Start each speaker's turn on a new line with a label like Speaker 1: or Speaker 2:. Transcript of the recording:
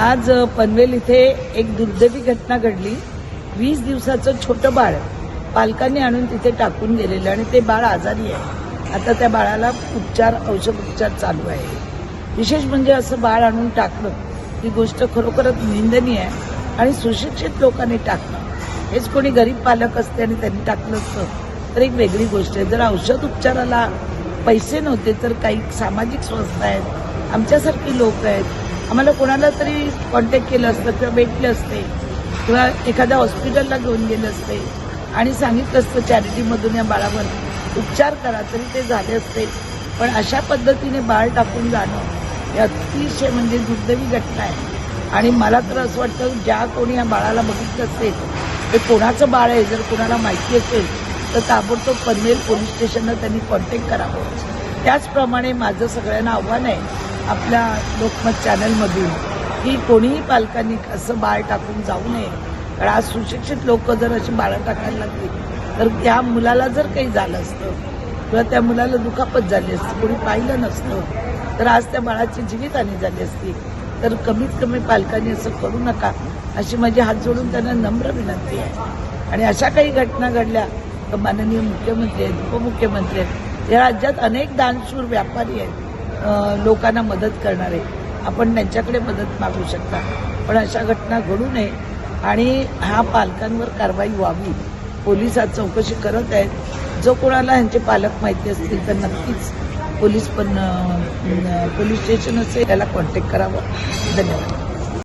Speaker 1: आज पनवेल इथे एक दुर्दैवी घटना घडली. वीस दिवसाचं छोटं बाळ पालकांनी आणून तिथे टाकून गेलेलं आणि ते बाळ आजारी आहे. आता त्या बाळाला उपचार औषधोपचार चालू आहे. विशेष म्हणजे असं बाळ आणून टाकणं ही गोष्ट खरोखरच निंदनीय आहे आणि सुशिक्षित लोकांनी टाकणं. हेच कोणी गरीब पालक असते आणि त्यांनी टाकलं असतं तर एक वेगळी गोष्ट आहे. जर औषध उपचाराला पैसे नव्हते तर काही सामाजिक संस्था आहेत आमच्यासारखी लोक आहेत आम्हाला कोणाला तरी कॉन्टॅक्ट केलं असतं किंवा भेटले असते किंवा एखाद्या हॉस्पिटलला घेऊन गेलं असते आणि सांगितलं असतं चॅरिटीमधून या बाळावर उपचार करा तरी ते झाले असते. पण अशा पद्धतीने बाळ टाकून जाणं हे अतिशय म्हणजे दुर्दैवी घटना आहे. आणि मला तर असं वाटतं ज्या कोणी या बाळाला बघितलं असेल ते कोणाचं बाळ आहे जर कोणाला माहिती असेल तर ताबडतोब पनवेल पोलीस स्टेशनला त्यांनी कॉन्टॅक्ट करावं. त्याचप्रमाणे माझं सगळ्यांना आव्हान आहे आपल्या लोकमत चॅनलमधून की कोणीही पालकांनी असं बाळ टाकून जाऊ नये. कारण आज सुशिक्षित लोक जर अशी बाळं टाकायला लागली तर त्या मुलाला जर काही झालं असतं किंवा त्या मुलाला दुखापत झाली असती कोणी पाहिलं नसतं तर आज त्या बाळाची जीवितहानी झाली असती तर कमीत कमी पालकांनी असं करू नका अशी माझी हात जोडून त्यांना नम्र विनंती आहे. आणि अशा काही घटना घडल्या तर माननीय मुख्यमंत्री आहेत उपमुख्यमंत्री आहेत. या राज्यात अनेक दानशूर व्यापारी आहेत. लोकांना मदत करणारे आपण त्यांच्याकडे मदत मागू शकता. पण अशा घटना घडू नये. आणि हा पालकांवर कारवाई व्हावी. पोलीस आज चौकशी करत आहेत. जो कोणाला ह्यांचे पालक माहिती असतील तर नक्कीच पोलीस पण पोलीस स्टेशन असेल त्याला कॉन्टॅक्ट करावं. धन्यवाद.